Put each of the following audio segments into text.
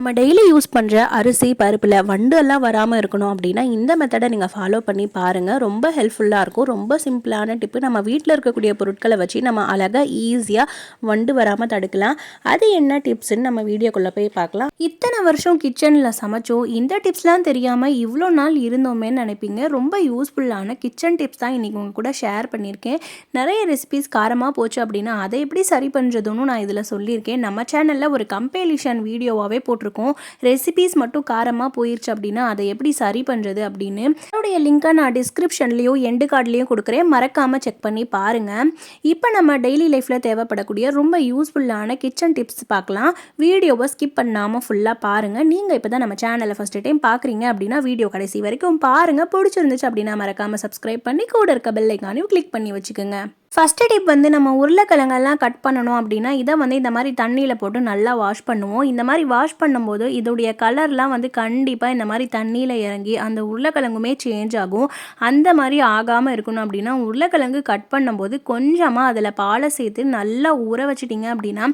நம்ம daily use பண்ணுற அரிசி பருப்பில் வண்டு எல்லாம் வராமல் இருக்கணும் அப்படின்னா இந்த மெத்தடை நீங்கள் ஃபாலோ பண்ணி பாருங்கள் ரொம்ப ஹெல்ப்ஃபுல்லாக இருக்கும். ரொம்ப சிம்பிளான டிப்பு நம்ம வீட்டில் இருக்கக்கூடிய பொருட்களை வச்சு நம்ம அழகாக ஈஸியாக வண்டு வராமல் தடுக்கலாம். அது என்ன டிப்ஸ்ன்னு நம்ம வீடியோக்குள்ளே போய் பார்க்கலாம். இத்தனை வருஷம் கிச்சனில் சமைச்சோம். இந்த டிப்ஸ்லாம் தெரியாமல் இவ்வளோ நாள் இருந்தோமேன்னு நினைப்பீங்க. ரொம்ப யூஸ்ஃபுல்லான கிச்சன் டிப்ஸ் தான் இன்றைக்கி உங்கள் கூட ஷேர் பண்ணியிருக்கேன். நிறைய ரெசிபிஸ் காரமாக போச்சு அப்படின்னா அதை எப்படி சரி பண்ணுறதுன்னு நான் இதில் சொல்லியிருக்கேன். நம்ம சேனலில் ஒரு கம்பேலிஷன் வீடியோவாகவே போட்டிருக்கோம். ரெசிபிஸ் மட்டும் காரமாக போயிடுச்சு அப்படின்னா அதை எப்படி சரி பண்ணுறது அப்படின்னு அதோடைய லிங்க்கை நான் டிஸ்கிரிப்ஷன்லேயும் எண்டு கார்ட்லேயும் கொடுக்குறேன். மறக்காமல் செக் பண்ணி பாருங்கள் இப்போ நம்ம டெய்லி லைஃப்பில் தேவைப்படக்கூடிய ரொம்ப யூஸ்ஃபுல்லான கிச்சன் டிப்ஸ் பார்க்கலாம். வீடியோவை ஸ்கிப் பண்ணாமல் ஃபுல்லாக பாருங்கள் நீங்கள் இப்போ தான் நம்ம சேனலை ஃபஸ்ட்டு டைம் பார்க்குறீங்க அப்படின்னா வீடியோ கடைசி வரைக்கும் பாருங்கள் பிடிச்சிருந்துச்சு அப்படின்னா மறக்காமல் சப்ஸ்கிரைப் பண்ணி கூட இருக்க பெல்லைக்கானையும் கிளிக் பண்ணி வச்சுக்கோங்க. ஃபஸ்ட்டு டிப் வந்து நம்ம உருளைக்கிழங்கெல்லாம் கட் பண்ணணும் அப்படின்னா இதை வந்து இந்த மாதிரி தண்ணியில் போட்டு நல்லா வாஷ் பண்ணுவோம். இந்த மாதிரி வாஷ் பண்ணும்போது இதோடைய கலர்லாம் வந்து கண்டிப்பாக இந்த மாதிரி தண்ணியில் இறங்கி அந்த உருளைக்கிழங்குமே சேஞ்ச் ஆகும். அந்த மாதிரி ஆகாமல் இருக்கணும் அப்படின்னா உருளைக்கிழங்கு கட் பண்ணும்போது கொஞ்சமாக அதில் பாலை சேர்த்து நல்லா ஊற வச்சிட்டிங்க அப்படின்னா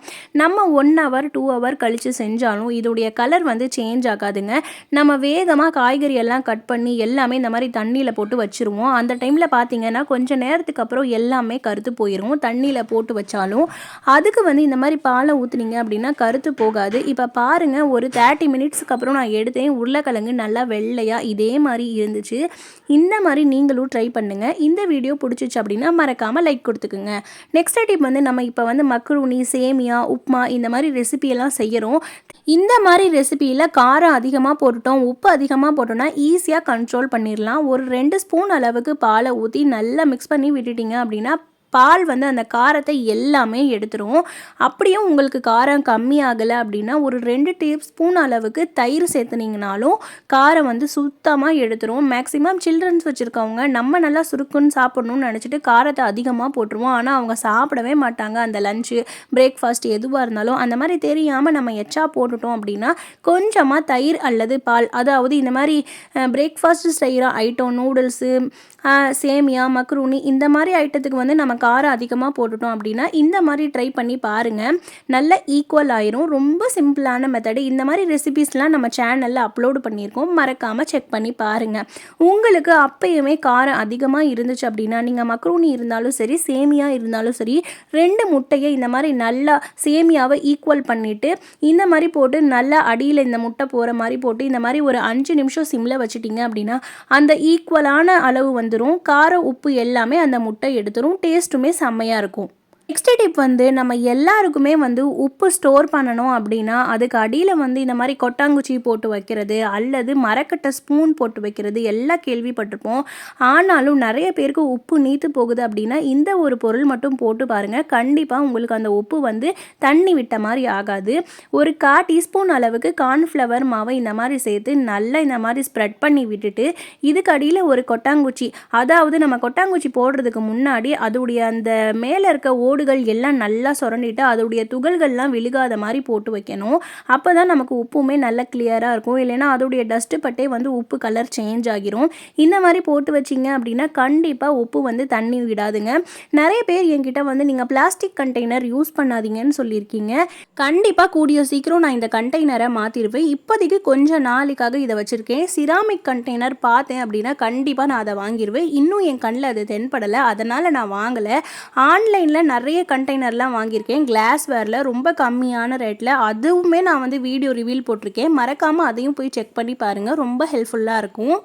நம்ம ஒன் ஹவர் டூ ஹவர் கழித்து செஞ்சாலும் இதோடைய கலர் வந்து சேஞ்ச் ஆகாதுங்க. நம்ம வேகமாக காய்கறி எல்லாம் கட் பண்ணி எல்லாமே இந்த மாதிரி தண்ணியில் போட்டு வச்சுருவோம். அந்த டைமில் பார்த்தீங்கன்னா கொஞ்சம் நேரத்துக்கு அப்புறம் எல்லாமே கருத்து போயிடும் தண்ணியில் போட்டு வச்சாலும். அதுக்கு வந்து இந்த மாதிரி பாலை ஊற்றுனீங்க அப்படின்னா கருத்து போகாது. இப்போ பாருங்கள் ஒரு தேர்ட்டி மினிட்ஸ்க்கு அப்புறம் நான் எடுத்தேன். உருளைக்கிழங்கு நல்லா வெள்ளையாக இதே மாதிரி இருந்துச்சு. இந்த மாதிரி நீங்களும் ட்ரை பண்ணுங்கள் இந்த வீடியோ பிடிச்சிச்சு அப்படின்னா மறக்காமல் லைக் கொடுத்துக்குங்க. நெக்ஸ்ட் டிப் வந்து நம்ம இப்போ வந்து மக்ரூனி சேமியா உப்மா இந்த மாதிரி ரெசிபியெல்லாம் செய்கிறோம் இந்த மாதிரி ரெசிபியில் காரம் அதிகமாக போட்டுட்டோம் உப்பு அதிகமாக போட்டோம்னா ஈஸியாக கண்ட்ரோல் பண்ணிடலாம் ஒரு ரெண்டு ஸ்பூன் அளவுக்கு பாலை ஊற்றி நல்லா மிக்ஸ் பண்ணி விட்டுட்டீங்க அப்படின்னா பால் வந்து அந்த காரத்தை எல்லாமே எடுத்துரும். அப்படியும் உங்களுக்கு காரம் கம்மி ஆகலை அப்படின்னா ஒரு ரெண்டு டீஸ்பூன் அளவுக்கு தயிர் சேர்த்துனீங்கனாலும் காரம் வந்து சுத்தமாக எடுத்துரும். மேக்ஸிமம் சில்ட்ரன்ஸ் வச்சுருக்கவங்க நம்ம நல்லா சுருக்குன்னு சாப்பிட்ணுன்னு நினச்சிட்டு காரத்தை அதிகமாக போட்டுருவோம். ஆனால் அவங்க சாப்பிடவே மாட்டாங்க. அந்த லஞ்சு பிரேக்ஃபாஸ்ட் எதுவாக இருந்தாலும் அந்த மாதிரி தெரியாமல் நம்ம எச்சா போட்டுட்டோம் அப்படின்னா கொஞ்சமாக தயிர் அல்லது பால் அதாவது இந்த மாதிரி பிரேக்ஃபாஸ்ட் செய்கிற ஐட்டம் நூடுல்ஸு சேமியா மக்ரூனி இந்த மாதிரி ஐட்டத்துக்கு வந்து நம்ம காரம் அதிகமாக போட்டுட்டோம் அப்படின்னா இந்த மாதிரி ட்ரை பண்ணி பாருங்கள் நல்ல ஈக்குவல் ஆயிரும். ரொம்ப சிம்பிளான மெத்தடு இந்த மாதிரி ரெசிபீஸ்லாம் நம்ம சேனலில் அப்லோடு பண்ணியிருக்கோம். மறக்காமல் செக் பண்ணி பாருங்கள் உங்களுக்கு அப்பயுமே காரம் அதிகமாக இருந்துச்சு அப்படின்னா நீங்கள் மக்ரூனி இருந்தாலும் சரி சேமியா இருந்தாலும் சரி ரெண்டு முட்டையை இந்த மாதிரி நல்லா சேமியாவை ஈக்குவல் பண்ணிவிட்டு இந்த மாதிரி போட்டு நல்லா அடியில் இந்த முட்டை போகிற மாதிரி போட்டு இந்த மாதிரி ஒரு அஞ்சு நிமிஷம் சிம்மில் வச்சுட்டிங்க அப்படின்னா அந்த ஈக்குவலான அளவு வந்துடும் காரம் உப்பு எல்லாமே அந்த முட்டை எடுத்துரும். டேஸ்ட்டுமே செம்மையாக இருக்கும். நெக்ஸ்ட் டிப் வந்து நம்ம எல்லாருக்குமே வந்து உப்பு ஸ்டோர் பண்ணணும் அப்படின்னா அதுக்கு அடியில் வந்து இந்த மாதிரி கொட்டாங்குச்சி போட்டு வைக்கிறது அல்லது மரக்கட்டை ஸ்பூன் போட்டு வைக்கிறது எல்லாம் கேள்விப்பட்டிருப்போம். ஆனாலும் நிறைய பேருக்கு உப்பு நீத்து போகுது அப்படின்னா இந்த ஒரு பொருள் மட்டும் போட்டு பாருங்கள் கண்டிப்பாக உங்களுக்கு அந்த உப்பு வந்து தண்ணி விட்ட மாதிரி ஆகாது. ஒரு கா டீஸ்பூன் அளவுக்கு கார்ன்ஃப்ளவர் மாவை இந்த மாதிரி சேர்த்து நல்லா இந்த மாதிரி ஸ்ப்ரெட் பண்ணி விட்டுட்டு இதுக்கு அடியில் ஒரு கொட்டாங்குச்சி. அதாவது நம்ம கொட்டாங்குச்சி போடுறதுக்கு முன்னாடி அதோடைய அந்த மேலே இருக்க ஓ ஓடுகள் எல்லாம் நல்லா சுரண்டிட்டு அதோடைய துகள்கள்லாம் விழுகாத மாதிரி போட்டு வைக்கணும். அப்போ தான் நமக்கு உப்புமே நல்லா கிளியராக இருக்கும். இல்லைன்னா அதோடைய டஸ்ட்டு பட்டே வந்து உப்பு கலர் சேஞ்ச் ஆகிரும். இந்த மாதிரி போட்டு வச்சிங்க அப்படின்னா கண்டிப்பாக உப்பு வந்து தண்ணி விடாதுங்க. நிறைய பேர் என்கிட்ட வந்து நீங்கள் பிளாஸ்டிக் கண்டெய்னர் யூஸ் பண்ணாதீங்கன்னு சொல்லியிருக்கீங்க. கண்டிப்பாக கூடிய சீக்கிரம் நான் இந்த கண்டெய்னரை மாற்றிடுவேன் இப்போதைக்கு கொஞ்சம் நாளைக்காக இதை வச்சுருக்கேன். சிராமிக் கண்டெய்னர் பார்த்தேன் அப்படின்னா கண்டிப்பாக நான் அதை வாங்கிடுவேன் இன்னும் என் கண்ணில் அது தென்படலை. அதனால் நான் வாங்கலை. ஆன்லைனில் நிறைய நிறைய கண்டெய்னர்லாம் வாங்கியிருக்கேன். கிளாஸ்வேரில் ரொம்ப கம்மியான ரேட்டில் அதுவுமே நான் வந்து வீடியோ ரிவீல் போட்டிருக்கேன். மறக்காமல் அதையும் போய் செக் பண்ணி பாருங்கள் ரொம்ப ஹெல்ப்ஃபுல்லாக இருக்கும்.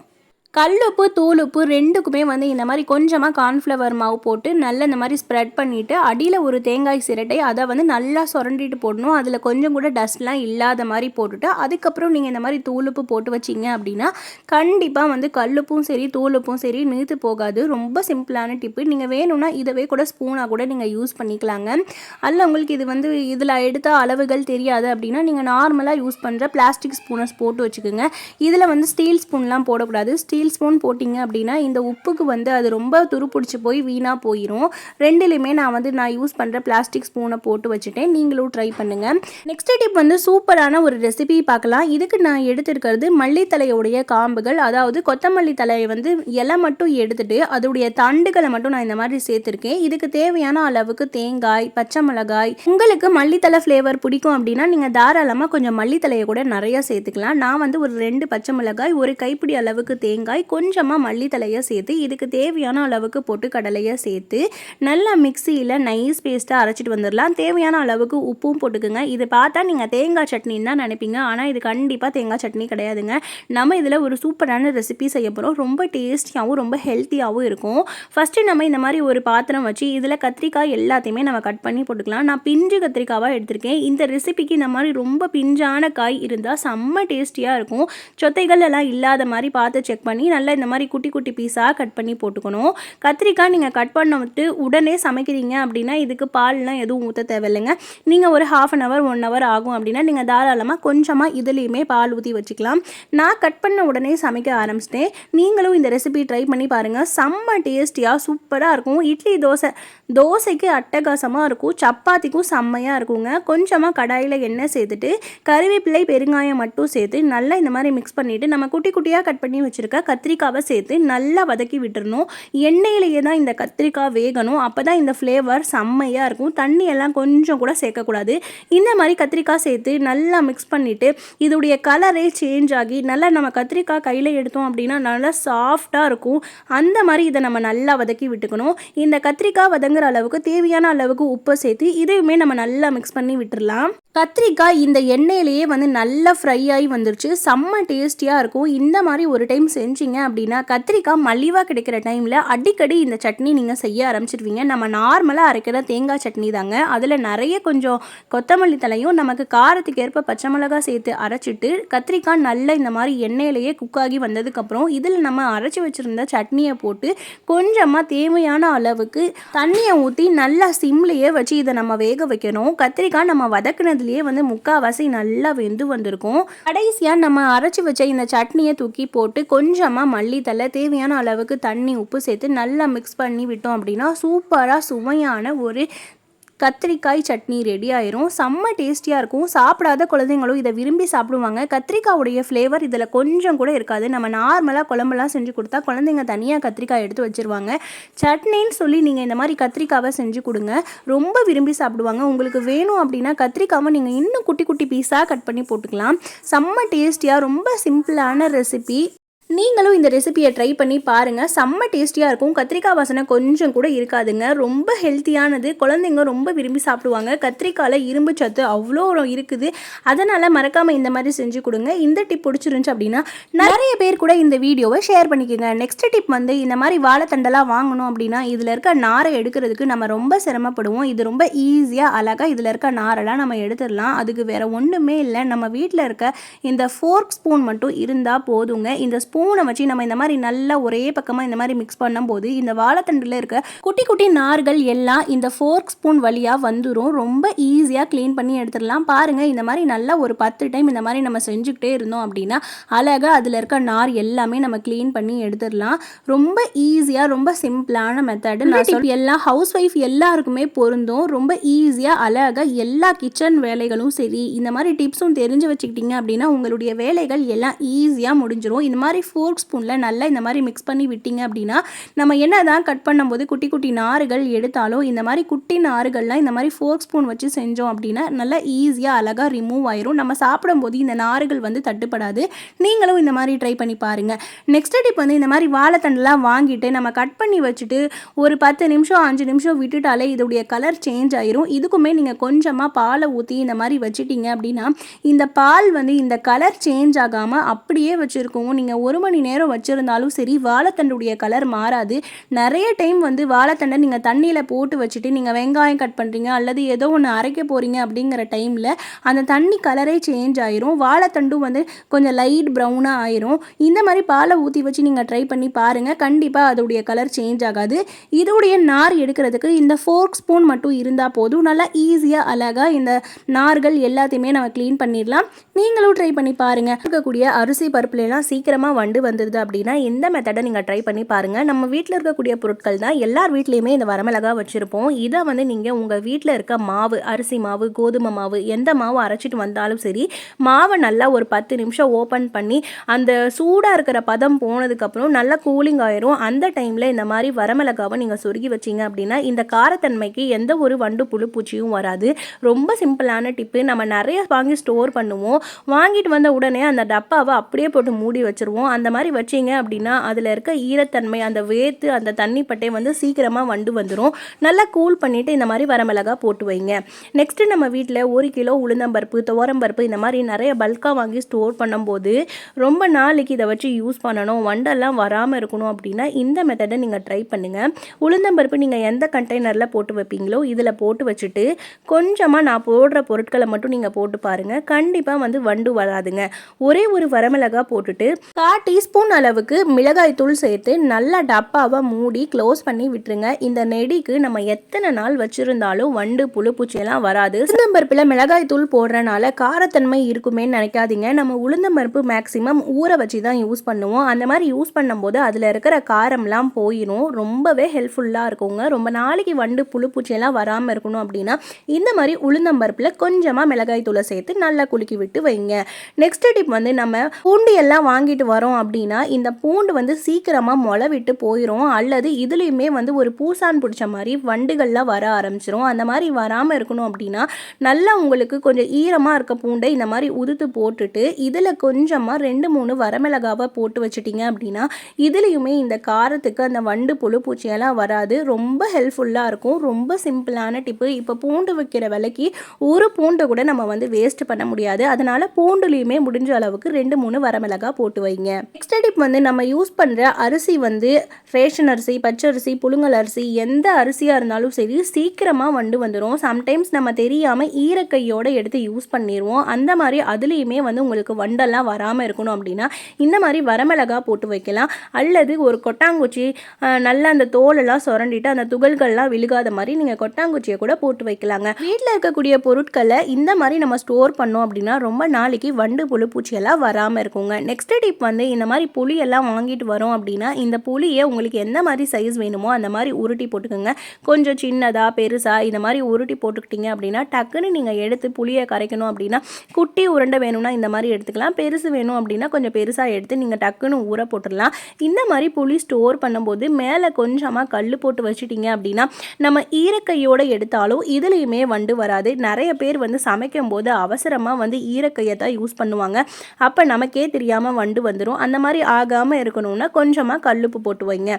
கல்லுப்பு தூளுப்பு ரெண்டுக்குமே வந்து இந்த மாதிரி கொஞ்சமாக கார்ன்ஃப்ளவர் மாவு போட்டு நல்லா இந்த மாதிரி ஸ்ப்ரெட் பண்ணிவிட்டு அடியில் ஒரு தேங்காய் சிரட்டை அதை வந்து நல்லா சுரண்டிட்டு போடணும். அதில் கொஞ்சம் கூட டஸ்ட்லாம் இல்லாத மாதிரி போட்டுட்டு அதுக்கப்புறம் நீங்கள் இந்த மாதிரி தூளுப்பு போட்டு வச்சிங்க அப்படின்னா கண்டிப்பாக வந்து கல்லுப்பும் சரி தூளுப்பும் சரி நீத்து போகாது. ரொம்ப சிம்பிளான டிப்பு நீங்கள் வேணும்னா இதவே கூட ஸ்பூனாக கூட நீங்கள் யூஸ் பண்ணிக்கலாங்க. அல்ல உங்களுக்கு இது வந்து இதில் எடுத்த அளவுகள் தெரியாது அப்படின்னா நீங்கள் நார்மலாக யூஸ் பண்ணுற பிளாஸ்டிக் ஸ்பூனஸ் போட்டு வச்சுக்கோங்க. இதில் வந்து ஸ்டீல் ஸ்பூன்லாம் போடக்கூடாது. ஸ்டீல் டேபிள் ஸ்பூன் போட்டிங்க அப்படின்னா இந்த உப்புக்கு வந்து அது ரொம்ப துருப்பிடிச்சி போய் வீணாக போயிடும் ரெண்டுலேயுமே நான் வந்து நான் யூஸ் பண்ணுற பிளாஸ்டிக் ஸ்பூனை போட்டு வச்சுட்டேன். நீங்களும் ட்ரை பண்ணுங்கள் நெக்ஸ்ட் டிப் வந்து சூப்பரான ஒரு ரெசிபி பார்க்கலாம். இதுக்கு நான் எடுத்திருக்கிறது மல்லித்தலையுடைய காம்புகள். அதாவது கொத்தமல்லி தலையை வந்து இலை மட்டும் எடுத்துட்டு அதோடைய தண்டுகளை மட்டும் நான் இந்த மாதிரி சேர்த்துருக்கேன். இதுக்கு தேவையான அளவுக்கு தேங்காய் பச்சை மிளகாய். உங்களுக்கு மல்லித்தலை ஃப்ளேவர் பிடிக்கும் அப்படின்னா நீங்கள் தாராளமாக கொஞ்சம் மல்லித்தலையை கூட நிறையா சேர்த்துக்கலாம். நான் வந்து ஒரு ரெண்டு பச்சை மிளகாய் ஒரு கைப்பிடி அளவுக்கு தேங்காய் கொஞ்சமாக மல்லித்தலையை சேர்த்து இதுக்கு தேவையான அளவுக்கு பொட்டு கடலையை சேர்த்து நல்லா மிக்சியில் நைஸ் பேஸ்ட்டாக அரைச்சிட்டு வந்துடலாம். தேவையான அளவுக்கு உப்பும் போட்டுக்குங்க. இது பார்த்தா நீங்கள் தேங்காய் சட்னின்னு தான் நினைப்பீங்க. ஆனால் இது கண்டிப்பாக தேங்காய் சட்னி கிடையாதுங்க. நம்ம இதில் ஒரு சூப்பரான ரெசிபி செய்ய போகிறோம் ரொம்ப டேஸ்டியாகவும் ரொம்ப ஹெல்த்தியாகவும் இருக்கும். ஃபஸ்ட்டு நம்ம இந்த மாதிரி ஒரு பாத்திரம் வச்சு இதில் கத்திரிக்காய் எல்லாத்தையுமே நம்ம கட் பண்ணி போட்டுக்கலாம். நான் பிஞ்சு கத்திரிக்காவாக எடுத்திருக்கேன். இந்த ரெசிபிக்கு இந்த மாதிரி ரொம்ப பிஞ்சான காய் இருந்தால் செம்ம டேஸ்டியாக இருக்கும். சொத்தைகள் எல்லாம் இல்லாத மாதிரி பார்த்து செக் பண்ணி நல்லா இந்த மாதிரி குட்டி குட்டி பீஸாக கட் பண்ணி போட்டுக்கணும். கத்திரிக்காய் நீங்கள் கட் பண்ண விட்டு உடனே சமைக்கிறீங்க அப்படின்னா இதுக்கு பால்லாம் எதுவும் ஊற்ற தேவையில்லைங்க. நீங்கள் ஒரு half an hour one hour ஆகும் அப்படின்னா நீங்கள் தாராளமாக கொஞ்சமாக இதுலேயுமே பால் ஊற்றி வச்சுக்கலாம். நான் கட் பண்ண உடனே சமைக்க ஆரம்பிச்சிட்டேன். நீங்களும் இந்த ரெசிபி ட்ரை பண்ணி பாருங்கள் செம்ம டேஸ்டியாக சூப்பராக இருக்கும். இட்லி தோசை தோசைக்கு அட்டகாசமாக இருக்கும். சப்பாத்திக்கும் செம்மையாக இருக்குங்க. கொஞ்சமாக கடாயில் எண்ணெய் சேர்த்துட்டு கருவேப்பிலை பெருங்காயம் மட்டும் சேர்த்து நல்லா இந்த மாதிரி மிக்ஸ் பண்ணிவிட்டு நம்ம குட்டி குட்டியாக கட் பண்ணி வச்சுருக்க கத்திரிக்காவை சேர்த்து நல்லா வதக்கி விட்டுறணும். எண்ணெயிலேயே தான் இந்த கத்திரிக்காய் வேகணும். அப்போ தான் இந்த ஃப்ளேவர் செம்மையாக இருக்கும். தண்ணி எல்லாம் கொஞ்சம் கூட சேர்க்கக்கூடாது. இந்த மாதிரி கத்திரிக்காய் சேர்த்து நல்லா மிக்ஸ் பண்ணிவிட்டு இதோடைய கலரே சேஞ்ச் ஆகி நல்லா நம்ம கத்திரிக்காய் கையில் எடுத்தோம் அப்படின்னா நல்லா சாஃப்டாக இருக்கும். அந்த மாதிரி இதை நம்ம நல்லா வதக்கி விட்டுக்கணும். இந்த கத்திரிக்காய் வதங்குற அளவுக்கு தேவையான அளவுக்கு உப்பை சேர்த்து இதையுமே நம்ம நல்லா மிக்ஸ் பண்ணி விட்டுடலாம் கத்திரிக்காய் இந்த எண்ணெயிலேயே வந்து நல்லா ஃப்ரை ஆகி வந்துருச்சு. செம்ம டேஸ்டியாக இருக்கும். இந்த மாதிரி ஒரு டைம் செஞ்சு செஞ்சீங்க அப்படின்னா கத்திரிக்காய் மலிவாக கிடைக்கிற டைமில் அடிக்கடி இந்த சட்னி நீங்கள் செய்ய ஆரம்பிச்சிருவீங்க. நம்ம நார்மலாக அரைக்கிற தேங்காய் சட்னி தாங்க. அதில் நிறைய கொஞ்சம் கொத்தமல்லி தலையும் நமக்கு காரத்துக்கு ஏற்ப பச்சை மிளகாய் சேர்த்து அரைச்சிட்டு கத்திரிக்காய் நல்லா இந்த மாதிரி எண்ணெயிலேயே குக் ஆகி வந்ததுக்கப்புறம் இதில் நம்ம அரைச்சி வச்சுருந்த சட்னியை போட்டு கொஞ்சமாக தேவையான அளவுக்கு தண்ணியை ஊற்றி நல்லா சிம்லேயே வச்சு இதை நம்ம வேக வைக்கணும். கத்திரிக்காய் நம்ம வதக்குனதுலேயே வந்து முக்கால்வாசி நல்லா வெந்து வந்திருக்கும். கடைசியாக நம்ம அரைச்சி வச்ச இந்த சட்னியை தூக்கி போட்டு கொஞ்சம் நம்ம மல்லித்தலை தேவையான அளவுக்கு தண்ணி உப்பு சேர்த்து நல்லா மிக்ஸ் பண்ணி விட்டோம் அப்படின்னா சூப்பராக சுவையான ஒரு கத்திரிக்காய் சட்னி ரெடி ஆயிரும். செம்ம டேஸ்டியாக இருக்கும். சாப்பிடாத குழந்தைங்களும் இதை விரும்பி சாப்பிடுவாங்க. கத்திரிக்காவுடைய ஃப்ளேவர் இதில் கொஞ்சம் கூட இருக்காது. நம்ம நார்மலாக குழம்புலாம் செஞ்சு கொடுத்தா குழந்தைங்க தனியாக கத்திரிக்காய் எடுத்து வச்சுருவாங்க. சட்னின்னு சொல்லி நீங்கள் இந்த மாதிரி கத்திரிக்காவை செஞ்சு கொடுங்க. ரொம்ப விரும்பி சாப்பிடுவாங்க. உங்களுக்கு வேணும் அப்படின்னா கத்திரிக்காவை நீங்கள் இன்னும் குட்டி குட்டி பீஸாக கட் பண்ணி போட்டுக்கலாம். செம்ம டேஸ்டியாக ரொம்ப சிம்பிளான ரெசிபி நீங்களும் இந்த ரெசிபியை ட்ரை பண்ணி பாருங்கள் செம்ம டேஸ்டியாக இருக்கும். கத்திரிக்காய் வாசனை கொஞ்சம் கூட இருக்காதுங்க. ரொம்ப ஹெல்த்தியானது குழந்தைங்க ரொம்ப விரும்பி சாப்பிடுவாங்க. கத்திரிக்காயில் இரும்பு சத்து அவ்வளோ இருக்குது. அதனால் மறக்காமல் இந்த மாதிரி செஞ்சு கொடுங்க. இந்த டிப் பிடிச்சிருந்துச்சு அப்படின்னா நிறைய பேர் கூட இந்த வீடியோவை ஷேர் பண்ணிக்கோங்க. நெக்ஸ்ட் டிப் வந்து இந்த மாதிரி வாழைத்தண்டெல்லாம் வாங்கணும் அப்படின்னா இதில் இருக்க நாரை எடுக்கிறதுக்கு நம்ம ரொம்ப சிரமப்படுவோம். இது ரொம்ப ஈஸியாக அழகாக இதில் இருக்க நாரெல்லாம் நம்ம எடுத்துடலாம். அதுக்கு வேறு ஒன்றுமே இல்லை. நம்ம வீட்டில் இருக்க இந்த ஃபோர்க் ஸ்பூன் மட்டும் இருந்தால் போதுங்க. இந்த ஸ்பூன் ஸ்பூனை வச்சு நம்ம இந்த மாதிரி நல்லா ஒரே பக்கமாக இந்த மாதிரி மிக்ஸ் பண்ணும்போது இந்த வாழைத்தண்டில் இருக்க குட்டி குட்டி நார்கள் எல்லாம் இந்த ஃபோர்க் ஸ்பூன் வழியாக வந்துடும் ரொம்ப ஈஸியாக க்ளீன் பண்ணி எடுத்துடலாம். பாருங்கள் இந்த மாதிரி நல்லா ஒரு பத்து டைம் இந்த மாதிரி நம்ம செஞ்சுக்கிட்டே இருந்தோம் அப்படின்னா அழகாக அதில் இருக்க நார் எல்லாமே நம்ம க்ளீன் பண்ணி எடுத்துடலாம். ரொம்ப ஈஸியாக ரொம்ப சிம்பிளான மெத்தடு நான் சொல்லி எல்லா ஹவுஸ் ஒய்ஃப் எல்லாருக்குமே பொருந்தும். ரொம்ப ஈஸியாக அழகாக எல்லா கிச்சன் வேலைகளும் சரி இந்த மாதிரி டிப்ஸும் தெரிஞ்சு வச்சுக்கிட்டீங்க அப்படின்னா உங்களுடைய வேலைகள் எல்லாம் ஈஸியாக முடிஞ்சிடும் இந்த மாதிரி ஃபோர்க் ஸ்பூனில் நல்லா இந்த மாதிரி மிக்ஸ் பண்ணி விட்டீங்க அப்படின்னா நம்ம என்ன தான் கட் பண்ணும்போது குட்டி குட்டி நார்கள் எடுத்தாலும் இந்த மாதிரி குட்டி நார்கள்லாம் இந்த மாதிரி ஃபோர்க் ஸ்பூன் வச்சு செஞ்சோம் அப்படின்னா நல்லா ஈஸியாக அழகாக ரிமூவ் ஆயிரும். நம்ம சாப்பிடும்போது இந்த நார்கள் வந்து தட்டுப்படாது. நீங்களும் இந்த மாதிரி ட்ரை பண்ணி பாருங்கள் நெக்ஸ்ட் டிப் வந்து இந்த மாதிரி வாழைத்தண்டெலாம் வாங்கிட்டு நம்ம கட் பண்ணி வச்சுட்டு ஒரு பத்து நிமிஷம் அஞ்சு நிமிஷம் விட்டுட்டாலே இதோடைய கலர் சேஞ்ச் ஆயிரும். இதுக்குமே நீங்கள் கொஞ்சமாக பாலை ஊற்றி இந்த மாதிரி வச்சுட்டீங்க அப்படின்னா இந்த பால் வந்து இந்த கலர் சேஞ்ச் ஆகாமல் அப்படியே வச்சுருக்கோம் நீங்கள் ஒரு மணி நேரம் வச்சுருந்தாலும் சரி வாழைத்தண்டுடைய கலர் மாறாது. நிறைய டைம் வந்து வாழைத்தண்டை நீங்கள் தண்ணியில் போட்டு வச்சுட்டு நீங்கள் வெங்காயம் கட் பண்ணுறீங்க அல்லது ஏதோ ஒன்று அரைக்க போகிறீங்க அப்படிங்கிற டைமில் அந்த தண்ணி கலரே சேஞ்ச் ஆயிரும். வாழைத்தண்டும் வந்து கொஞ்சம் லைட் ப்ரௌனாக ஆயிரும். இந்த மாதிரி பாலை ஊற்றி வச்சு நீங்கள் ட்ரை பண்ணி பாருங்கள் கண்டிப்பாக அதோடைய கலர் சேஞ்ச் ஆகாது. இதோடைய நார் எடுக்கிறதுக்கு இந்த ஃபோர்க் ஸ்பூன் மட்டும் இருந்தால் போதும். நல்லா ஈஸியாக அழகாக இந்த நார்கள் எல்லாத்தையுமே நம்ம க்ளீன் பண்ணிடலாம். நீங்களும் ட்ரை பண்ணி பாருங்கள் இருக்கக்கூடிய அரிசி பருப்புலாம் சீக்கிரமாக வண்டு வந்துடுது அப்படின்னா இந்த மெத்தடை நீங்கள் ட்ரை பண்ணி பாருங்கள் நம்ம வீட்டில் இருக்கக்கூடிய பொருட்கள் தான் எல்லார் வீட்லேயுமே இந்த வரமிளகா வச்சுருப்போம். இதை வந்து நீங்கள் உங்கள் வீட்டில் இருக்க மாவு அரிசி மாவு கோதுமை மாவு எந்த மாவு அரைச்சிட்டு வந்தாலும் சரி மாவை நல்லா ஒரு பத்து நிமிஷம் ஓப்பன் பண்ணி அந்த சூடாக இருக்கிற பதம் போனதுக்கப்புறம் நல்லா கூலிங் ஆயிரும். அந்த டைமில் இந்த மாதிரி வரமிளகாவை நீங்கள் சொருகி வச்சிங்க அப்படின்னா இந்த காரத்தன்மைக்கு எந்த ஒரு வண்டு புழு பூச்சியும் வராது. ரொம்ப சிம்பிளான டிப்பு நம்ம நிறைய வாங்கி ஸ்டோர் பண்ணுவோம். வாங்கிட்டு வந்த உடனே அந்த டப்பாவை அப்படியே போட்டு மூடி வச்சுருவோம். அந்த மாதிரி வச்சிங்க அப்படின்னா அதில் இருக்க ஈரத்தன்மை அந்த வேத்து அந்த தண்ணி பட்டை வந்து சீக்கிரமாக வண்டு வந்துடும் நல்லா கூல் பண்ணிவிட்டு இந்த மாதிரி வரமிளகா போட்டு வைங்க. நெக்ஸ்ட்டு நம்ம வீட்டில் ஒரு கிலோ உளுந்தம்பருப்பு துவரம்பருப்பு இந்த மாதிரி நிறைய பல்காக வாங்கி ஸ்டோர் பண்ணும்போது ரொம்ப நாளைக்கு இதை வச்சு யூஸ் பண்ணணும் வண்டெல்லாம் வராமல் இருக்கணும் அப்படின்னா இந்த மெத்தடை நீங்கள் ட்ரை பண்ணுங்கள் உளுந்தம்பருப்பு நீங்கள் எந்த கண்டெய்னரில் போட்டு வைப்பீங்களோ இதில் போட்டு வச்சுட்டு கொஞ்சமாக நான் போடுற பொருட்களை மட்டும் நீங்கள் போட்டு பாருங்கள் கண்டிப்பாக வந்து வண்டு வராதுங்க. ஒரே ஒரு வரமிளகா போட்டுட்டு கால் டீஸ்பூன் அளவுக்கு மிளகாய் தூள் சேர்த்து நல்லா டப்பாவை மூடி க்ளோஸ் பண்ணி விட்டுருங்க. இந்த நெடிக்கு நம்ம எத்தனை நாள் வச்சுருந்தாலும் வண்டு புழு பூச்சியெல்லாம் வராது. உளுந்தம்பருப்பில் மிளகாய் தூள் போடுறனால காரத்தன்மை இருக்குமேன்னு நினைக்காதீங்க. நம்ம உளுந்தம்பருப்பு மேக்ஸிமம் ஊற வச்சு தான் யூஸ் பண்ணுவோம். அந்த மாதிரி யூஸ் பண்ணும்போது அதில் இருக்கிற காரம்லாம் போயிடும் ரொம்பவே ஹெல்ப்ஃபுல்லாக இருக்குங்க. ரொம்ப நாளைக்கு வண்டு புழு பூச்சியெல்லாம் வராமல் இருக்கணும் அப்படின்னா இந்த மாதிரி உளுந்தம்பருப்பில் கொஞ்சமாக மிளகாய் தூளை சேர்த்து நல்லா குலுக்கி விட்டு வைங்க. நெக்ஸ்ட் டிப் வந்து நம்ம பூண்டு எல்லாம் வாங்கிட்டு வரோம் அப்படின்னா இந்த பூண்டு வந்து சீக்கிரமாக முளை விட்டு போயிடும் அல்லது இதுலேயுமே வந்து ஒரு பூசான் பிடிச்ச மாதிரி வண்டுகள்லாம் வர ஆரம்பிச்சிரும். அந்த மாதிரி வராமல் இருக்கணும் அப்படின்னா நல்லா உங்களுக்கு கொஞ்சம் ஈரமாக இருக்க பூண்டை இந்த மாதிரி உதுத்து போட்டுட்டு இதில் கொஞ்சமாக ரெண்டு மூணு வரமிளகாவை போட்டு வச்சுட்டிங்க அப்படின்னா இதுலேயுமே இந்த காரத்துக்கு அந்த வண்டு புழு பூச்சியெல்லாம் வராது. ரொம்ப ஹெல்ப்ஃபுல்லாக இருக்கும். ரொம்ப சிம்பிளான டிப்பு. இப்போ பூண்டு வைக்கிற விலைக்கு ஒரு பூண்டை கூட நம்ம வந்து வேஸ்ட் பண்ண முடியாது. அதனால் பூண்டுலேயுமே முடிஞ்ச அளவுக்கு ரெண்டு மூணு வரமிளகா போட்டு வைங்க. நெக்ஸ்ட் டிப் வந்து நம்ம யூஸ் பண்ணுற அரிசி வந்து ரேஷன் அரிசி பச்சரிசி புழுங்கல் அரிசி எந்த அரிசியாக இருந்தாலும் சரி சீக்கிரமாக வண்டு வந்துடும் சம்டைம்ஸ் நம்ம தெரியாமல் ஈரக்கையோடு எடுத்து யூஸ் பண்ணிடுவோம் அந்த மாதிரி அதுலேயுமே வந்து உங்களுக்கு வண்டெல்லாம் வராமல் இருக்கணும் அப்படின்னா இந்த மாதிரி வரமிளகா போட்டு வைக்கலாம். அல்லது ஒரு கொட்டாங்குச்சி நல்லா அந்த தோலெல்லாம் சுரண்டிட்டு அந்த துகள்கள்லாம் விழுகாத மாதிரி நீங்கள் கொட்டாங்குச்சியை கூட போட்டு வைக்கலாங்க. வீட்டில் இருக்கக்கூடிய பொருட்களை இந்த மாதிரி நம்ம ஸ்டோர் பண்ணோம் அப்படின்னா ரொம்ப நாளைக்கு வண்டு புழு பூச்சியெல்லாம் வராமல் இருக்குங்க. நெக்ஸ்ட் டிப் வந்து இந்த மாதிரி புளியெல்லாம் வாங்கிட்டு வரோம் அப்படின்னா இந்த புளியை உங்களுக்கு எந்த மாதிரி சைஸ் வேணுமோ அந்த மாதிரி உருட்டி போட்டுக்கோங்க. கொஞ்சம் சின்னதாக பெருசாக இந்த மாதிரி உருட்டி போட்டுக்கிட்டீங்க அப்படின்னா டக்குன்னு நீங்கள் எடுத்து புளியை கரைக்கணும் அப்படின்னா குட்டி உருண்டை வேணும்னா இந்த மாதிரி எடுத்துக்கலாம். பெருசு வேணும் அப்படின்னா கொஞ்சம் பெருசாக எடுத்து நீங்கள் டக்குன்னு ஊற போட்டுடலாம். இந்த மாதிரி புளி ஸ்டோர் பண்ணும்போது மேலே கொஞ்சமாக கல் போட்டு வச்சுட்டிங்க அப்படின்னா நம்ம ஈரக்கையோடு எடுத்தாலும் இதுலேயுமே வண்டு வராது. நிறைய பேர் வந்து சமைக்கும் போது அவசரமாக வந்து ஈரக்கையை தான் யூஸ் பண்ணுவாங்க. அப்போ நமக்கே தெரியாமல் வண்டு வந்துடும் அந்த மாதிரி ஆகாமல் இருக்கணும்னா கொஞ்சமாக கல்லுப்பு போட்டு வைங்க.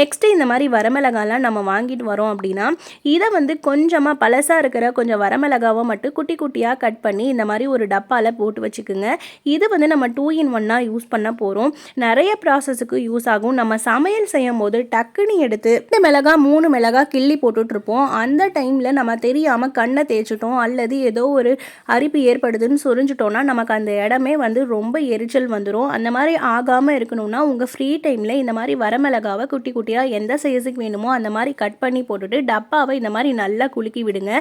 நெக்ஸ்ட்டு இந்த மாதிரி வரமிளகாலாம் நம்ம வாங்கிட்டு வரோம் அப்படின்னா இதை வந்து கொஞ்சமாக பழசாக இருக்கிற கொஞ்சம் வரமிளகாவை மட்டும் குட்டி குட்டியாக கட் பண்ணி இந்த மாதிரி ஒரு டப்பாவில் போட்டு வச்சுக்கோங்க. இது வந்து நம்ம டூ இன் ஒன்னாக யூஸ் பண்ண போகிறோம் நிறைய ப்ராசஸுக்கு யூஸ் ஆகும். நம்ம சமையல் செய்யும் போது டக்குன்னு எடுத்து ரெண்டு மிளகா மூணு மிளகா கிள்ளி போட்டுட்ருப்போம் அந்த டைமில் நம்ம தெரியாமல் கண்ணை தேய்ச்சிட்டோம். அல்லது ஏதோ ஒரு அரிப்பு ஏற்படுதுன்னு சொரிஞ்சிட்டோம்னா நமக்கு அந்த இடமே வந்து ரொம்ப எரிச்சல் வந்துடும் அந்த மாதிரி ஆகாமல் இருக்கணும்னா உங்கள் ஃப்ரீ டைமில் இந்த மாதிரி வரமிளகாவை குட்டி குட்டியாக எந்த சைஸுக்கு வேணுமோ அந்த மாதிரி கட் பண்ணி போட்டுட்டு டப்பாவை இந்த மாதிரி நல்லா குலுக்கி விடுங்க.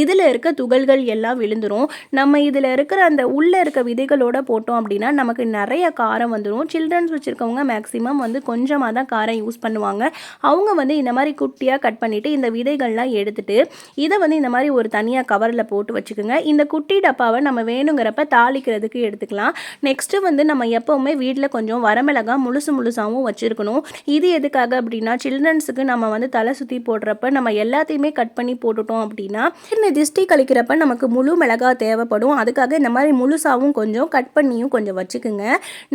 இதில் இருக்க துகள்கள் எல்லாம் விழுந்துடும் நம்ம இதில் இருக்கிற அந்த உள்ளே இருக்க விதைகளோட போட்டோம் அப்படின்னா நமக்கு நிறைய காரம் வந்துடும் சில்ட்ரன்ஸ் வச்சுருக்கவங்க மேக்ஸிமம் வந்து கொஞ்சமாக தான் காரம் யூஸ் பண்ணுவாங்க. அவங்க வந்து இந்த மாதிரி குட்டியாக கட் பண்ணிவிட்டு இந்த விதைகள்லாம் எடுத்துட்டு இதை வந்து இந்த மாதிரி ஒரு தனியாக கவரில் போட்டு வச்சுக்கோங்க. இந்த குட்டி டப்பாவை நம்ம வேணுங்கிறப்ப தாளிக்கிறதுக்கு எடுத்துக்கலாம். நெக்ஸ்ட்டு வந்து நம்ம எப்போவுமே வீட்டில் கொஞ்சம் வரமிளகா முழுசு முழுசாகவும் வச்சுருக்கணும். இது எதுக்காக அப்படின்னா சில்ட்ரன்ஸுக்கு நம்ம வந்து தலை சுற்றி போடுறப்ப நம்ம எல்லாத்தையுமே கட் பண்ணி போட்டுட்டோம் அப்படின்னா இந்த திஷ்டி கழிக்கிறப்ப நமக்கு முழு மிளகா தேவைப்படும். அதுக்காக இந்த மாதிரி முழுசாகவும் கொஞ்சம் கட் பண்ணியும் கொஞ்சம் வச்சுக்கோங்க.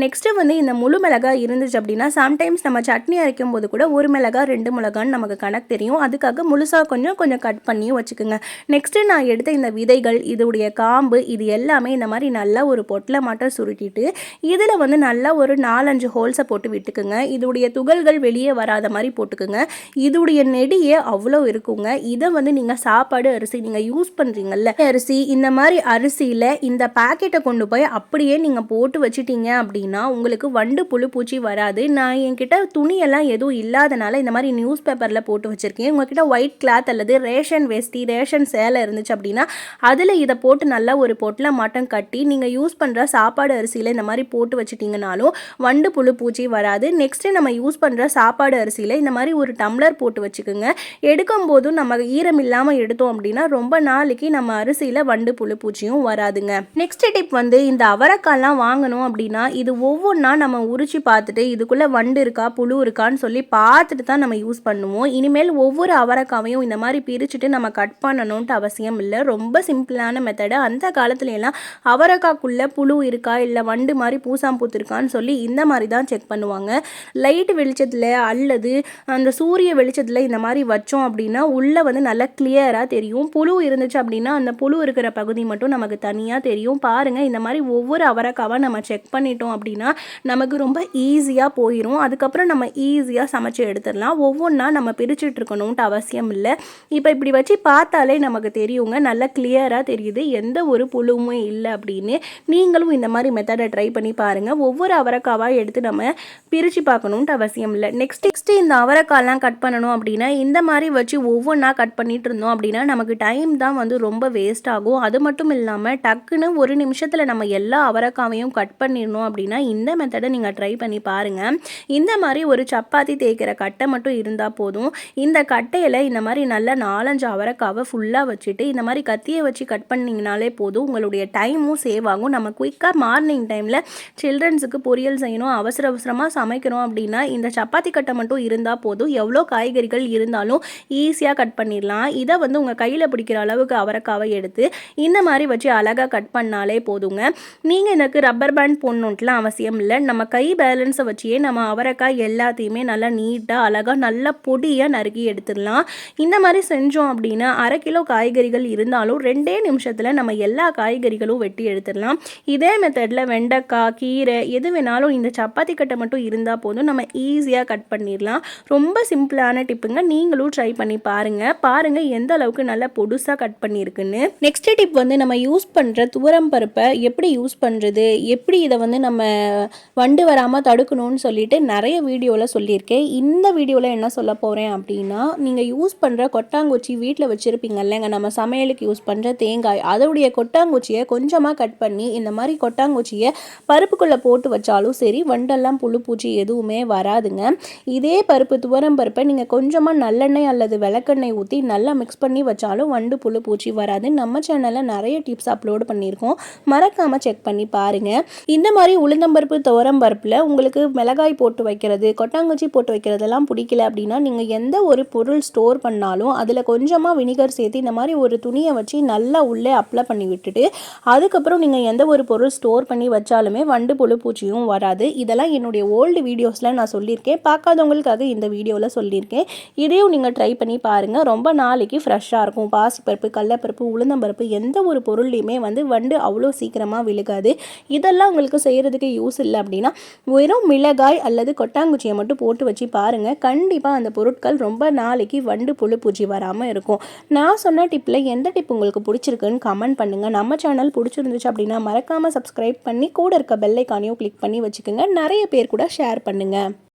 நெக்ஸ்ட்டு வந்து இந்த முழு மிளகா இருந்துச்சு அப்படின்னா சம்டைம்ஸ் நம்ம சட்னி அரைக்கும் போது கூட ஒரு மிளகா ரெண்டு மிளகான்னு நமக்கு கணக்கு தெரியும். அதுக்காக முழுசாக கொஞ்சம் கொஞ்சம் கட் பண்ணியும் வச்சுக்கோங்க. நெக்ஸ்ட்டு நான் எடுத்த இந்த விதைகள் இதோடைய காம்பு இது எல்லாமே இந்த மாதிரி நல்லா ஒரு பொட்டில் மட்டும் சுருட்டிட்டு இதில் வந்து நல்லா ஒரு நாலஞ்சு ஹோல்ஸை போட்டு விட்டுக்குங்க. இதோடைய துகள்கள் வெளியே வராத மாதிரி போட்டுக்குங்க. இதோடைய நெடியே அவ்வளோ இருக்குங்க. இதை வந்து நீங்கள் சாப்பாடு அரிசி நீங்கள் யூஸ் பண்ணுறீங்கல்ல அரிசி இந்த மாதிரி அரிசியில் இந்த பேக்கெட்டை கொண்டு போய் அப்படியே நீங்கள் போட்டு வச்சிட்டீங்க அப்படின்னா உங்களுக்கு வண்டு புழு பூச்சி வராது. நான் என்கிட்ட துணியெல்லாம் எதுவும் இல்லாதனால இந்த மாதிரி நியூஸ் பேப்பரில் போட்டு வச்சுருக்கேன். உங்ககிட்ட ஒயிட் கிளாத் அல்லது ரேஷன் வேஸ்டி ரேஷன் சேலை இருந்துச்சு அப்படின்னா அதில் இதை போட்டு நல்லா ஒரு பொட்டில் மட்டம் கட்டி நீங்கள் யூஸ் பண்ணுற சாப்பாடு அரிசியில் இந்த மாதிரி போட்டு வச்சிட்டிங்கனாலும் வண்டு புழு பூச்சி வராது. நெக்ஸ்ட்டு நம்ம யூஸ் பண்ணுற சாப்பாடு அரிசியில் இந்த மாதிரி ஒரு டம்ளர் போட்டு வச்சுக்கோங்க. எடுக்கும்போதும் நம்ம ஈரம் இல்லாமல் எடுத்தோம் அப்படின்னா ரொம்ப நாளைக்கு நம்ம அரிசியில் வண்டு புழு பூச்சியும் வராதுங்க. நெக்ஸ்ட் டிப் வந்து இந்த அவரைக்காய்லாம் வாங்கணும் அப்படின்னா இது ஒவ்வொன்றா நம்ம உரிச்சு பார்த்துட்டு இதுக்குள்ளே வண்டு இருக்கா புழு இருக்கான்னு சொல்லி பார்த்துட்டு தான் நம்ம யூஸ் பண்ணுவோம். இனிமேல் ஒவ்வொரு அவரைக்காவையும் இந்த மாதிரி பிரிச்சுட்டு நம்ம கட் பண்ணணுன்ட்டு அவசியம் இல்லை. ரொம்ப சிம்பிளான மெத்தடு அந்த காலத்துல எல்லாம் அவரைக்காக்குள்ளே புழு இருக்கா இல்லை வண்டு மாதிரி பூசாம் இருக்கான்னு சொல்லி இந்த மாதிரி தான் செக் பண்ணுவாங்க. லைட் வெளிச்சத்தில் அல்லது அந்த சூரிய வெளிச்சத்தில் இந்த மாதிரி வச்சோம் அப்படின்னா உள்ளே வந்து நல்லா கிளியராக தெரியும். புழு இருந்துச்சு அப்படின்னா அந்த புழு இருக்கிற பகுதி மட்டும் நமக்கு தனியாக தெரியும். பாருங்கள் இந்த மாதிரி ஒவ்வொரு அவரக்காவாக நம்ம செக் பண்ணிட்டோம் அப்படின்னா நமக்கு ரொம்ப ஈஸியாக போயிடும் அதுக்கப்புறம் நம்ம ஈஸியாக சமைச்சு எடுத்துடலாம். ஒவ்வொன்றா நம்ம பிரிச்சுட்டு இருக்கணும்ட்டு அவசியம் இல்லை. இப்போ இப்படி வச்சு பார்த்தாலே நமக்கு தெரியுங்க. நல்லா கிளியராக தெரியுது. எந்த ஒரு புழுவுமே இல்லை அப்படின்னு. நீங்களும் இந்த மாதிரி மெத்தடை ட்ரை பண்ணி பாருங்கள் ஒவ்வொரு அவரைக்காவாக எடுத்து நம்ம பிரித்து பார்க்கணுன்ட்டு அவசியம் இல்லை. நெக்ஸ்ட் நெக்ஸ்ட்டு இந்த அவரைக்காலாம் கட் பண்ணணும் அப்படின்னா இந்த மாதிரி வச்சு ஒவ்வொன்றா கட் பண்ணிட்டு இருந்தோம் அப்படின்னா நமக்கு டைம் தான் வந்து ரொம்ப வேஸ்ட் ஆகும். அது மட்டும் இல்லாமல் டக்குன்னு ஒரு நிமிஷத்தில் நம்ம எல்லா அவரைக்காவையும் கட் பண்ணிடணும் அப்படின்னா இந்த மெத்தடை நீங்கள் ட்ரை பண்ணி பாருங்கள் இந்த மாதிரி ஒரு சப்பாத்தி தேய்க்கிற கட்டை மட்டும் இருந்தால் போதும். இந்த கட்டையில் இந்த மாதிரி நல்ல நாலஞ்சு அவரைக்காவை ஃபுல்லாக வச்சுட்டு இந்த மாதிரி கத்தியை வச்சு கட் பண்ணிங்கனாலே போதும். உங்களுடைய டைமும் சேவ் ஆகும். நம்ம குயிக்காக மார்னிங் டைமில் சில்ட்ரன்ஸுக்கு பொரியல் செய்யணும் அவசர அவசரமாக சமைக்கிறோம் அப்படின்னா இந்த சப்பாத்தி கட்டை மட்டும் இருந்தால் போதும். எவ்வளோ காய்கறிகள் இருந்தாலும் ஈஸியாக கட் பண்ணிடலாம். இதை வந்து உங்கள் கையில் பிடிக்கிற அளவுக்கு அவரைக்காவை எடுத்து இந்த மாதிரி வச்சு அழகாக கட் பண்ணாலே போதுங்க. நீங்கள் எனக்கு ரப்பர் பேண்ட் போடணுன்ட்டுலாம் அவசியம் இல்லை. நம்ம கை பேலன்ஸை வச்சே நம்ம அவரைக்காய் எல்லாத்தையுமே நல்லா நீட்டாக அழகாக நல்லா பொடியாக நறுக்கி எடுத்துடலாம். இந்த மாதிரி செஞ்சோம் அப்படின்னா அரை கிலோ காய்கறிகள் இருந்தாலும் ரெண்டே நிமிஷத்தில் நம்ம எல்லா காய்கறிகளும் வெட்டி எடுத்துடலாம். இதே மெத்தடில் வெண்டைக்காய் கீரை எது வேணாலும் இந்த சப்பாத்தி கட்டை மட்டும் இருந்தால் போதும். நம்ம ஈஸியாக கட் பண்ணிடலாம். ரொம்ப சிம்பிளான டிப்புங்க நீங்களும் ட்ரை பண்ணி பாருங்கள் பாருங்கள் எந்த அளவுக்கு நல்லா பொடுசாக கட் பண்ணியிருக்குன்னு நெக்ஸ்ட் டிப் வந்து நம்ம யூஸ் பண்ணுற துவரம் பருப்பை எப்படி யூஸ் பண்ணுறது எப்படி இதை வந்து நம்ம வண்டு வராமல் தடுக்கணும்னு சொல்லிட்டு நிறைய வீடியோவில் சொல்லியிருக்கேன். இந்த வீடியோவில் என்ன சொல்ல போகிறேன் அப்படின்னா நீங்கள் யூஸ் பண்ணுற கொட்டாங்குச்சி வீட்டில் வச்சுருப்பீங்க இல்லைங்க. நம்ம சமையலுக்கு யூஸ் பண்ணுற தேங்காய். அதோடைய கொட்டாங்குச்சியை கொஞ்சமாக கட் பண்ணி இந்த மாதிரி கொட்டாங்குச்சியை பருப்புக்குள்ளே போட்டு வச்சாலும் சரி வண்டெல்லாம் புழு பூச்சி எதுவுமே வராதுங்க. இதே பருப்பு துவரம் பருப்பை நீங்கள் கொஞ்சமாக நல்லெண்ணெய் அல்லது விளக்கெண்ணெய் ஊற்றி நல்லா மிக்ஸ் பண்ணி வச்சாலும் வண்டு புழு பூச்சி வராது. நம்ம சேனலில் நிறைய டிப்ஸ் அப்லோட் பண்ணியிருக்கோம். மறக்காமல் செக் பண்ணி பாருங்கள் இந்த மாதிரி உளுந்தம்பருப்பு துவரம் பருப்பில் உங்களுக்கு மிளகாய் போட்டு வைக்கிறது கொட்டாங்குச்சி போட்டு வைக்கிறதெல்லாம் பிடிக்கல அப்படின்னா நீங்கள் எந்த ஒரு பொருள் ஸ்டோர் பண்ணாலும் அதில் கொஞ்சமாக வினிகர் சேர்த்து இந்த மாதிரி ஒரு துணியை வச்சு நல்லா உள்ளே அப்ளை பண்ணி விட்டுட்டு அதுக்கப்புறம் நீங்கள் எந்த ஒரு பொருள் ஸ்டோர் பண்ணி வச்சாலுமே வண்டு புழு பூச்சியும் வராது. இதெல்லாம் என்னுடைய ஓல்டு வீடியோஸில் நான் சொல்லியிருக்கேன். பார்க்காதவங்களுக்காக இந்த வீடியோவில் சொல்லியிருக்கேன். இதையும் நீங்கள் ட்ரை பண்ணி பாருங்கள் ரொம்ப நாளைக்கு ஃப்ரெஷ்ஷாக இருக்கும். பாசிப்பருப்பு கடலப்பருப்பு உளுந்தம்பருப்பு எந்த ஒரு பொருள்லையுமே வந்து வண்டு அவ்வளோ சீக்கிரமாக விழுகாது. இதெல்லாம் உங்களுக்கு செய்கிறதுக்கு யூஸ் இல்லை அப்படின்னா வெறும் மிளகாய் அல்லது கொட்டாங்குச்சியை மட்டும் போட்டு வச்சு பாருங்கள் கண்டிப்பாக அந்த பொருட்கள் ரொம்ப நாளைக்கு வண்டு புழு பூச்சி வராமல் இருக்கும். நான் சொன்ன டிப்பில் எந்த டிப் உங்களுக்கு பிடிச்சிருக்குன்னு கமெண்ட் பண்ணுங்கள் நம்ம சேனல் பிடிச்சிருந்துச்சு அப்படின்னா மறக்காமல் சப்ஸ்கிரைப் பண்ணி கூட இருக்க பெல்லைக்கானையும் கிளிக் பண்ணி வச்சுக்கோங்க. நிறைய பேர் கூட ஷேர் பண்ணுங்கள்